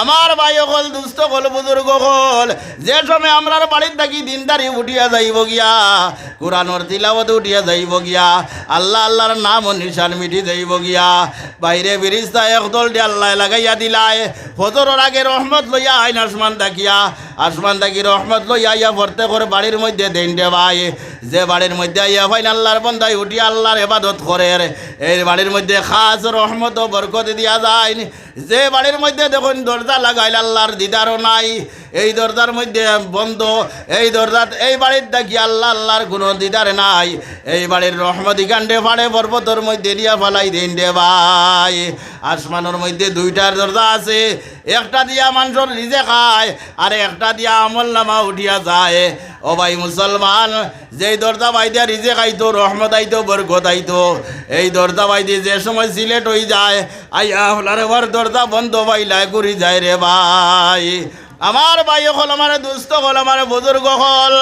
আমার ভাই হল, দুস্থ হল, বুজুর্গ হল। যে সময় আমরার বাড়ির থাকি, দিনদারি উঠিয়া যাইব গিয়া। কোরআনর তিলাবত উঠিয়া যাইব গিয়া। আল্লাহ আল্লাহর নাম নিশান মিটি যাইব গিয়া। বাইরে বিরিস্তা একদল দিয়ে আল্লাহ লাগাইয়া দিলায়। ফজরের আগে রহমত লইয়া আইন আসমান দেখিয়া আসমান দেখি রহমত লইয়া ইয়া ভরতে করে বাড়ির মধ্যে দেন দে ভাই। যে বাড়ির মধ্যে আইয়া ভাই আল্লাহর বন্ধাই উঠিয়া আল্লাহর এবাদত করে এই বাড়ির মধ্যে খাস রহমত বরকত দিয়া যায়। যে বাড়ির মধ্যে দেখুন দরজা লাগাইল, আল্লাহর দিদারও নাই। এই দরজার মধ্যে বন্ধ। এই দরজা, এই বাড়ির দেখি আল্লাহ, আল্লাহর কোনো দিদার নাই। এই বাড়ির রহমতি কাণ্ডে ফাড়ে, পর্বতর মধ্যে দিয়া ফালাই দিন দে ভাই। আসমানের মধ্যে দুইটার দরজা আছে। একটা দিয়া মানুষের নিজে খায়, আর একটা দিয়া আমল নামা উঠিয়া যায়। ও ভাই মুসলমান, যেই দরজা বাইদে রিজে খাইতো, রহমত আইতো, বরকত আইতো। এই দরজা বাইদে যে সময় সিলেট হয়ে যায় হলার এবার দরজা বন্ধ পাইলাই করি যায় রে ভাই। আমার ভাই হল, আমার দুস্থ হল, আমার বুজুর্গ হল।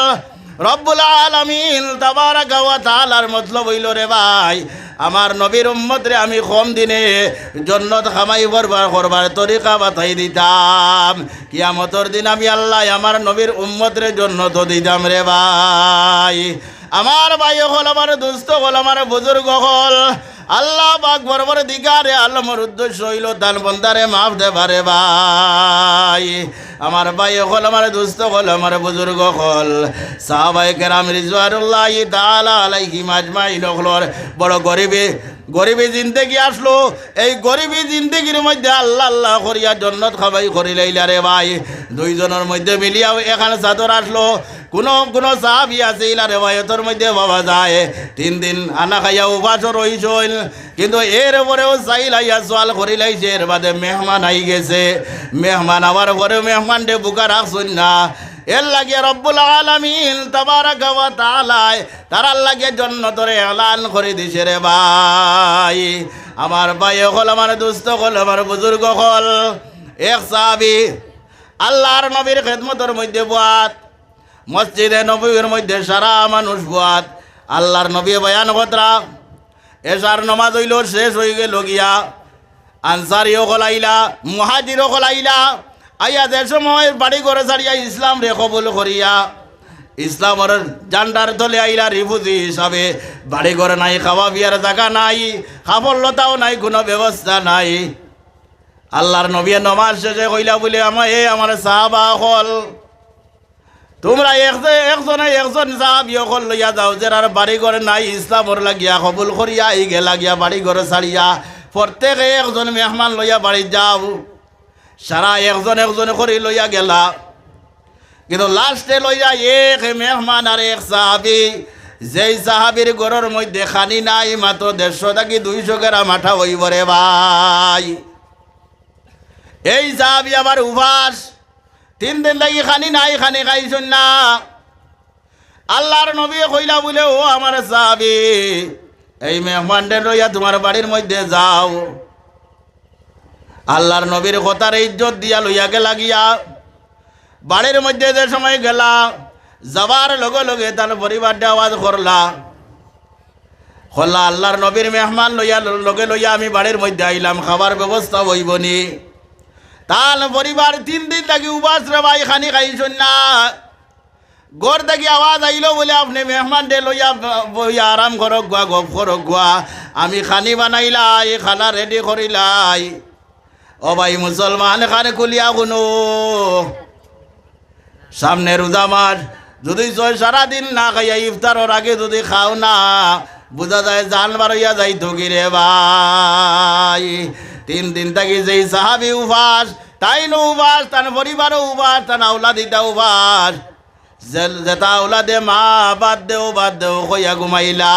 রব্বুল আলামিন তাবারাকা ওয়া তাআলার মতলব হইল রে ভাই, আমার নবীর উম্মত রে আমি কম দিনে জন্নত খামাই করবার করবার তরিকা বাতাই দিতাম। কিয়ামতর দিন আমি আল্লাহ আমার নবীর উম্মত রে জন্নত দিতাম রে ভাই। আমার ভাই হল, আমার দুস্থ হল, আমার বুজুর্গ হল আল্লাহ বাক বরবর দিগারে আলমর উদ্দেশ্য হইল, দান বন্দারে মাফ দেবারে ভাই। আমার ভাই হল, আমার দুস্থ হল, আমার বুজুর্গ হল। সাহাবাই কেরাম রিজওয়ানুল্লাহ তাআলা আলাইহি মাজমাইন হলর বড় গরিবে, গরিবী জিন্দেগি আসলো। এই গরিবী জিন্দেগির মধ্যে আল্লাহ আল্লাহ করিয়া জন্নত খাবাই করি লাইলা রে ভাই। দুইজনের মধ্যে মিলিয়াও এখানে চাদর আসলো। কোনো কোনো সাহাবি আছে ইলারে ভাইয়তর মধ্যে বাবা যায়। তিন দিন আনা খাইয়া উপাস রইছইল কিন্তু এর পরেও চাইল আইয়া সোয়াল করি লাইছে এর বাদে মেহমান আই গেছে। মেহমান আবার পরে মেহমান ডে বুকা রাখছুন না। এর লাগে রব্বুল আলামিন তাবারাকা ওয়া তাআলা তারার লাগে জন্নতরে এলান করে দিছে রে ভাই। আমার ভাই হল, আমার দুস্থ হল, আমার বুজুর্গ হল। এক সাহাবি, আল্লাহর নবীর খেদমতের মধ্যে বাত মসজিদে নবীর মধ্যে সারা মানুষ বাত আল্লাহর নবী বয়ান কতরা এসার নমাজ হইল শেষ হয়ে গেল গিয়া। আনসারিও কলাইলা মুহাজিরও কলাইলা আইয়া যে সময় বাড়ি করে ছাড়িয়া ইসলাম রে কবুল করিয়া। ইসলামর জান্ডার তলে আইলা রিফুজি হিসাবে। বাড়ি ঘরে নাই, খাওয়া বিয়ার জায়গা নাই সাফল্যতাও নাই, কোনো ব্যবস্থা নাই। আল্লাহর নবী নমাজ শেষে কইলা বলে আমার এ আমার সাহাবা হল। তোমরা একজনে একজনে একজন সাহাবি হল লইয়া যাও, যে আর বাড়ি ঘরে নাই, ইসলামর লাগিয়া, কবুল করিয়া ই গেলা গিয়া বাড়ি ঘরে ছাড়িয়া, প্রত্যেকে একজন মেহমান লইয়া বাড়ি যাও। সারা একজন একজন করে লইয়া গেলা। কিন্তু লাস্টে লইয়া এক মেহমান আর এক সাহাবি, যেই সাহাবির ঘরের মধ্যে খানি নাই, মাত্র দেড়শো থাকি দুইশো গ্রাম মাঠা হইব রে ভাই। এই সাহাবি আবার উভাস তিন দিন লাগি খানি নাই, খানি খাইছুন না। আল্লাহর নবী কইলা বলে, ও আমার সাহাবি, এই মেহমানদের লইয়া তোমার বাড়ির মধ্যে যাও। আল্লাহর নবীর কথার ইজ্জত দিয়া লইয়া গেলা গিয়া বাড়ির মধ্যে যে সময় গেলা, যাবার লগে লগে তার পরিবারটা আওয়াজ করলা। হল্লা আল্লাহর নবীর মেহমান লইয়া, লগে লইয়া আমি বাড়ির মধ্যে আইলাম, খাবার ব্যবস্থা হইবনি। তার পরিবার তিন দিন থাকি উপাস রে ভাই, খানি খাইছুন না। গড় থাকি আওয়াজ আইল বলে আপনি মেহমান দে লইয়া বইয়া আরাম করক গুয়া, গপ করক গুয়া। আমি খানি বানাইলাই, খানা রেডি করিলাই। ও ভাই, মুসলমান এখানে কুলিয়া কোনো সামনে রোজা মাস, যদি ছয় সারাদিন না খাইয়া ইফতারের আগে যদি খাও না, বোঝা যায় জান বারইয়া যাই থকি রে ভাই? তিন দিন থাকি যেই সাহাবি উপাস তাই নো উপাস তার পরিবারও উপাস তার আউলা দিতা উপাস যেটা আউলা দে মা, বাদ দেও বাদ দেও কইয়া ঘুমাইলা।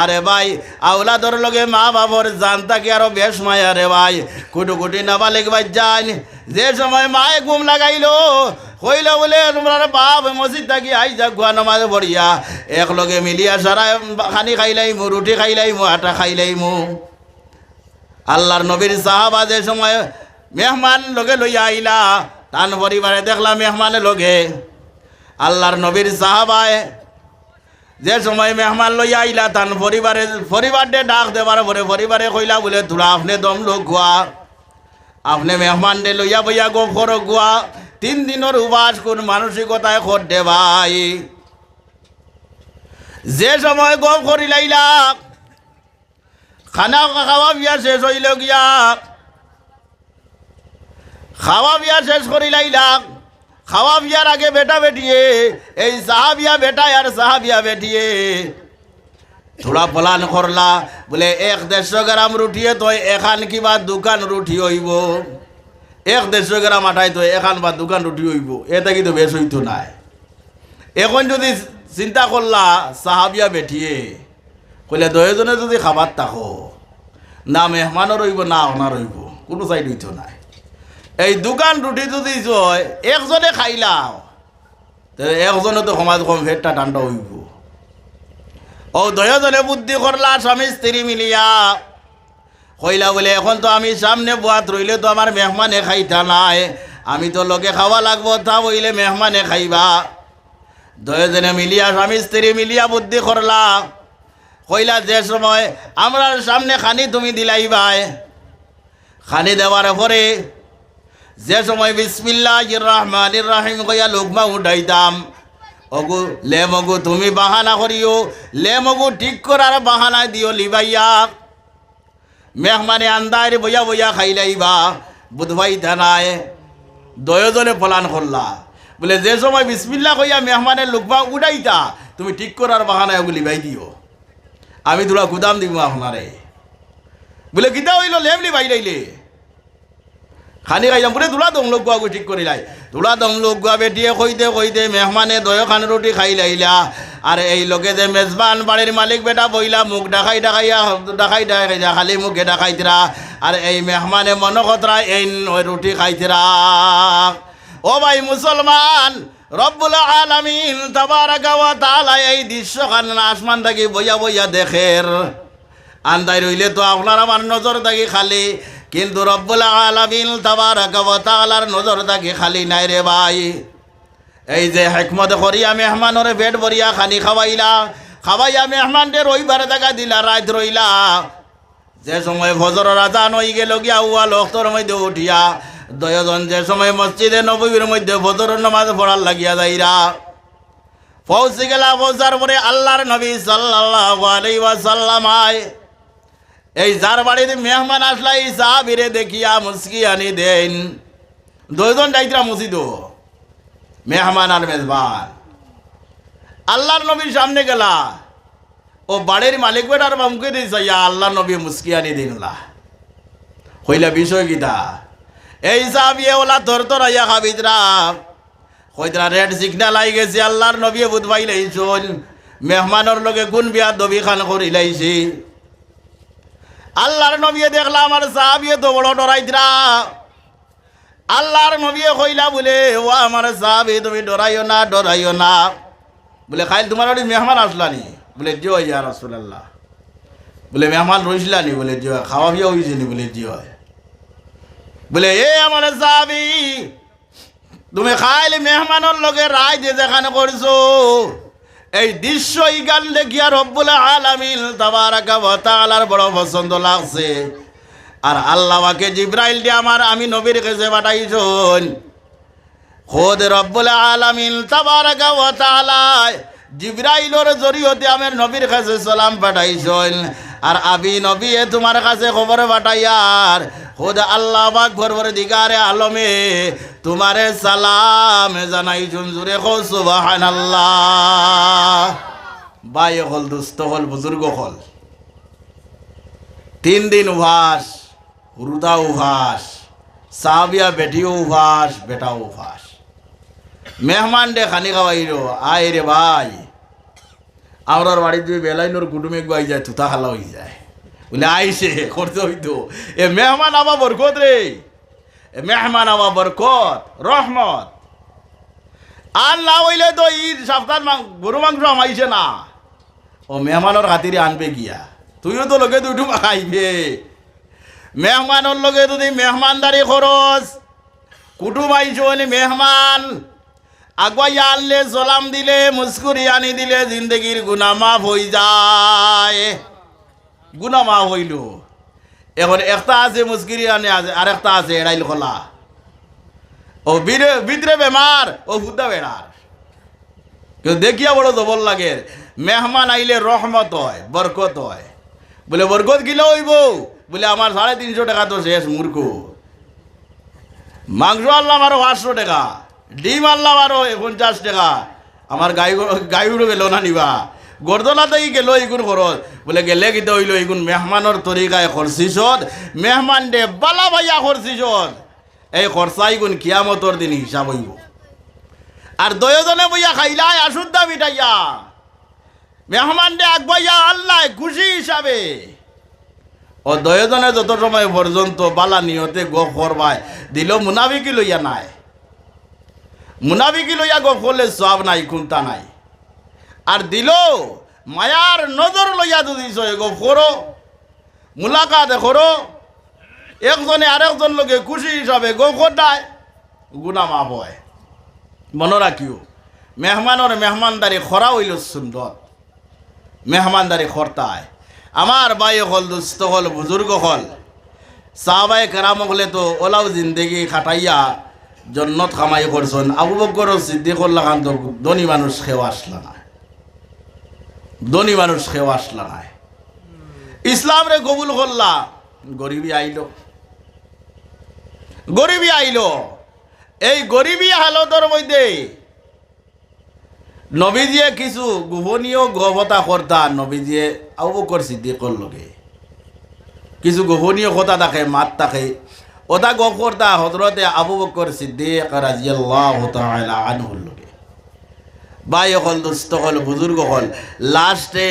আরে ভাই আউলাদর লগে মা বাবর জান থাকি আরও বেশ মায়া রে ভাই। কুটু কুটি নাবালেক ভাই যান যে সময় মায়ে ঘুম লাগাইলো কইল বলে তোমরা বাপ মসজিদ থাকি আই যা গুয়া নমাজ বড়িয়া এক লগে মিলিয়া সারা খানি খাইলাইমু, রুটি খাইলাইমু, আটা খাইলাই খাইলাইমু। আল্লাহর নবীর সাহাবা যে সময় মেহমান লগে লইয়া আইলা, তান পরিবারে দেখলা মেহমানে লগে। আল্লাহর নবীর সাহাবায় যে সময় মেহমান লইয়া আইলা, তান পরিবারে পরিবারে ডাক দেবার পরে পরিবারে কইলা, বলে তোরা আপনি দম লোক খোয়া আপনি মেহমান দে লইয়া বইয়া গো খর গুয়া, তিন দিনের উবাস কোন মানসিকতায় খরতে ভাই। যে সময় গপ করি খানা খাওয়া বিয়া শেষ হইল গিয়া খাওয়া বিয়া শেষ করি লাইলা খাওয়া বিয়ার আগে বেটা বেটিয়ে, এই সাহাবিয়া বেটা আর সাহাবিয়া বেটিয়ে। থোড়া পলান করলা বলে এক দেড়শো গ্রাম রুটিয়ে তো এখান কিবা দোকান রুটি হইব। এক দেড়শো গ্রাম আটাই তো এখান বা দোকান রুটি হইব। এটা কিন্তু বেশ হইতো নাই। এখন যদি চিন্তা করলা সাহাবিয়া বেঠিয়ে কইলে দহজনে যদি খাবার তাকো না মেহমানও রইব, না অনা রইব, কোনো সাইড হইতো নাই। এই দোকান রুটি যদি জয় একজনে খাইলাও তো একজনে তো সমাজ কম ফেরটা ঠান্ডা হইব। ও দহজনে বুদ্ধি করলা, স্বামী স্ত্রী মিলিয়া, কইলা বলে, এখন তো আমি সামনে বুয়াত রইলে তো আমার মেহমানে খাইতা নাই, আমি তো লোকে খাওয়া লাগবো, তা বইলে মেহমানে খাইবা। দহজনে মিলিয়া, স্বামী স্ত্রী মিলিয়া বুদ্ধি করলা কইলা যে সময় আমরা সামনে খানি তুমি দিলাই ভাই। খানি দেওয়ার পরে যে সময় বিসমিল্লাহ রহমান রাহিম কইয়া লোকমা উঠাইতাম, অগু লে মগু তুমি বাহানা করিও লে মগু ঠিক করার বাহানা দিও লিবাইয়া মেহমানে আন্দায় বইয়া বইয়া খাইলাইবা বুধবাই থানায় দয়জনে পলান করলা। বলে যে সময় বিসমিল্লা কইয়া মেহমানের লোকবা উড়াইতা তুমি ঠিক করার বাহানায় ওগুলি বাই দিও। আমি তোরা গুদাম দিব আপনারে। বলে গীতা হইল? লেমলি বাইরাইলে খানি খাইলাম বলে তোলা দম লোক গুয়া ঠিক করিলাই তোলা দম লোক গুয়া বেটিয়ে কইতে কইতে মেহমানে দয় খান রুটি খাই লাইলা। আর এই লোকে যে মেজবান বাড়ির মালিক বেটা বইলা মুখ ডাকাই ডাকাইয়া ডাকাই ডাকাই খালি মুখে ডাকাইতরা আর এই মেহমানে মন কতরা এই রুটি খাইতরা ও ভাই মুসলমান রব্বুল আলামিন তাবারাকা ওয়া তাআলা এই দৃশ্যখান আসমান থাকি বইয়া বইয়া দেখের। আন্দাই রইলে তো আপনার আমার নজর থাকি খালি, কিন্তু রব্বুল আলামিন তাবারাকা ওয়া তাআলার নজর থাকি খালি নাই রে ভাই। এই যে হেকমত করিয়া মেহমানরে পেট ভরিয়া খানি খাওয়াইলা, খাওয়াইয়া মেহমানটে রইবার দেখা দিলা, রাত রইলা। যে সময় ফজর রাজা নই গেল গিয়া উয়া লখতর মধ্যে উঠিয়া দয়জন যে সময় মসজিদে নবীর মধ্যে ফজর নামাজ পড়ার লাগিয়া যাইরা। পৌঁছে গেলা পৌঁছার পরে আল্লাহর নবী সাল্লাল্লাহু আলাইহি ওয়াসাল্লাম আয়। এই যার বাড়িতে মেহমান আসলা এই সাহাবিরে দেখিয়া মুসকি আনি দেন। দুইজন ডাইতরা মসজিদ। মেহমান আর মেজবান। আল্লাহর নবীর সামনে গেলা। ও বাড়ির মালিক বেটার বামকে দিয়েছে ইয়া আল্লাহ নবী মুসকি আনি দিনলা। হইলা বিষয় গীতা এই সাহাবিয়ে ওলা তোর তোর আইয়া খাবিদরা কইতরা রেড সিগনাল আই গেছে, আল্লাহর নবী বুধবাই লাইছুন। মেহমানের লগে কোন বিয়া দবি খান করি লাইছি। আল্লাহর নবীয়ে দেখলা আমার সাহাবিয়ে তো বড় ডরাইতরা আল্লাহর নবীয়ে কইলা বলে, ও আমার সাহাবি তুমি ডরাইও না ডরাইও না। বলে, খাইল তোমার বাড়ি মেহমান আসলানি বলে জিও ইয়া রাসূলুল্লাহ বলে, মেহমান রইছিলানি বলে জিও খাওয়া বিয়া হইছে নি? বলে জিও বলে, এ আমার সাহাবি, তুমি খাইলে মেহমানের লগে রায় যে যেখানে করছ এই দৃশ্য ইগান দেখিয়া রব্বুল আলামিন তাবারাকা ওয়া তাআলার বড় পছন্দ লাগছে। আর আল্লাহকে জিব্রাইল দিয়ে আমার আমি নবীর কাছে পাঠাইছন। খোদ রব্বুল আলামিন তাবারাকা ওয়া তাআলা জিব্রাইলের জরিয়তে আমার নবীর কাছে সালাম পাঠাইছন। আর আবি নবী তোমার কাছে খবর পাঠাইয়ার খোদ আল্লাহ পাক ভরভর দিগারে আলমে, তোমারে সালাম জানাইছুন জুরে খো সুবহানাল্লাহ। বাই হল দুস্থ হল, বুজুর্গ হল। তিন দিন উভাস হুরুদা উভাস সাবিয়া বেটিও উভাস বেটাও উভাস মেহমান ডে খানি খাওয়াইল, আয় রে ভাই। আমরার বাড়িতে বেলাইনোর কুটুমে গাই যায়, তুতা খালা হয়ে যায়। বলে আইসে করতে হইতো এ মেহমান আবা বরকত রে। এ মেহমান আবা বরকত, রহমত। আর না হইলে তো ঈদ, সপ্তাহ গরু মাংস আমাইছে না। ও মেহমানের খাতিরে আনবে গিয়া। তুইও তো লোকে দুটু খাইবে। মেহমানের লগে যদি মেহমানদারি খরচ, কুটুম আইসন মেহমান, আগুয়াই আনলে সলাম দিলে, মুস্কুরি আনি দিলে, জিন্দগির গুনা মাফ হই যায়। গুনা মাফ হইল। এখন একটা আছে মুস্কিরি আনে আছে আর একটা আছে এড়াইল খোলা ও বীরে ভিতরে বেমার, ও হুদা বেড়ার। কিন্তু দেখিয়া বড় জবল লাগে। মেহমান আইলে রহমত হয়, বরকত হয়। বলে, বরকত গিলে হইব? বলে, আমার সাড়ে তিনশো টাকা তো শেষ, মূর্খ। মাংস আনলাম আরও পাঁচশো টাকা, ডিম আনলাম আরও পঞ্চাশ টাকা। আমার গাই গাইগুলো গেল না নিবা। গরদলাতেই গেল এইগুণ খরচ বলে গেলে কিন্তু হইল এইগুণ মেহমানের তরিকায় খরচিছত মেহমান দে বালা ভাইয়া খরচিছত এই খরচাই গুণ কিয়ামতর দিন হিসাব হইব আর দয়জনে বইয়া খাইলাই আসুদ্দা মিটাইয়া মেহমান দে আগবাইয়া আল্লাহ, খুশি হিসাবে ও দয়জনে যত সময় পর্যন্ত বালা নিয়তে গপ করবায় দিল মুনাফিকি লইয়া নাই। মুনাফিকি লইয়া গপ করলে সব নাই কুন্তা নাই। আর দিল, মায়ার নজর লইয়া যদি করো, মুলাকাত করো, একজনে আরেকজন লোকে খুশি হিসাবে করদায় গুণা মাপ হয়। মনে রাখিও, মেহমানের মেহমানদারি খরা হইল সুন্দর, মেহমানদারি খরতায়। আমার বাই হল, দুস্থ হল, বুজুর্গ হল সাহাবাই কেরাম হলে তো ওলাও জিন্দেগি খাটাইয়া জন্নত কামাই করছেন। আবু বকর সিদ্দিক খান তো ধনী মানুষ খেও আসলা না। ধনী মানুষ খেও আসলা না ইসলাম রে কবুল করলা, গরিবি আইল। গরিবি আইল। এই গরিবি হালতর মধ্যে নবীজিয়ে কিছু গোপনীয় গভতা কর্তা নবীজিয়ে আবু সিদ্দিকর লগে। কিছু গোপনীয় কথা থাকে, মাত থাকে। ওটা গপ কর্তা হজরতে আবু বকর সিদ্দিক রাজিয়াল্লাহু তাআলা আনহুর বাই হল দুস্থ হল বুজুর্গ হল লাস্টে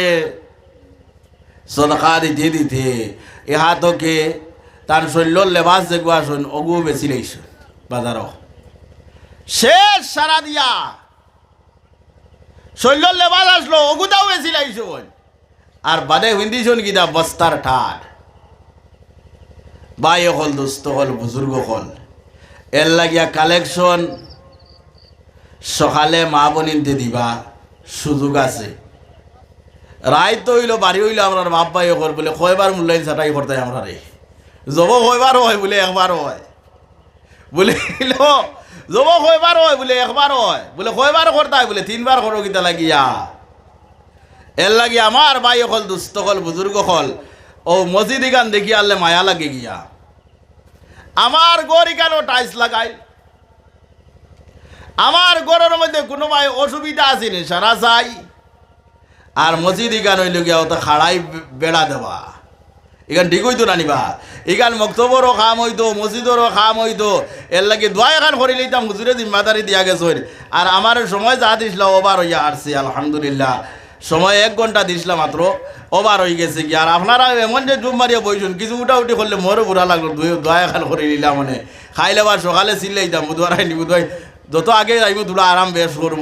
সদকা দিতে দিতে। ইহাতকে তার শৈল্যর লেবাস দেখবা শুন অগু বেশি লাইছ বাজার শেষ সারা দিয়া। শৈল্যর লেবাস আসলো অগুদাও বেশি লাইছ আর বাদে হিন্দি শুন কিনা বস্তার ঠাট। বাই হল দুস্থ হল বুজুর্গ হল এর লাগিয়া কালেকশন সকালে মা বনিনতে দিবা, সুযোগ আছে। রায় তো হইল, বাড়ি হইল আমরা বাপ ভাই হল বলে, কয়বার মূল্যায়ন ছাটাই করতে আমরা রে? জব কয়বার হয়? বলে, একবার হয়। বলে জব কয়বার হয়? বলে, একবার হয়। বলে, কয়বার করতে হয় বলে, তিনবার করো কিতা লাগিয়া। এর লাগি আমার ভাই হল দুস্থ হল বুজুর্গ হল ও মসজিদ গান দেখি আনলে মায়া লাগে গিয়া। আমার গড় কেন টাইলস লাগাই আমার গড়ের মধ্যে কোনো ভাই অসুবিধা আছে নি, সারা চাই আর মসজিদ ইগান হইল গিয়া তো খাড়াই বেড়া দেওয়া ইগান ঠিক হইতো না নিবা। ইগান মক্তবরও কাম হইতো, মসজিদেরও কাম হইতো। এর লাগে দোয়া এখান করে লইতাম, হুজুরে জিম্মাদারি দিয়া গেছে আর আমার সময় যা দিছিল ওবার হইয়া আসছে, আলহামদুলিল্লাহ। সময় এক ঘণ্টা দিছিলাম মাত্র, ওবার হয়ে গেছে কি আর আপনারা এমন যে জুম মারিয়া বইছুন কিছু উঠা উঠি করলে মোরও বুড়া লাগল, দোয়া এখান করে নিলাম মানে। খাইলে আবার সকালে চিল্লাইতাম বুধবার আইনি, বুধবার যত আগে যাইব দুলা আরাম বেশ করব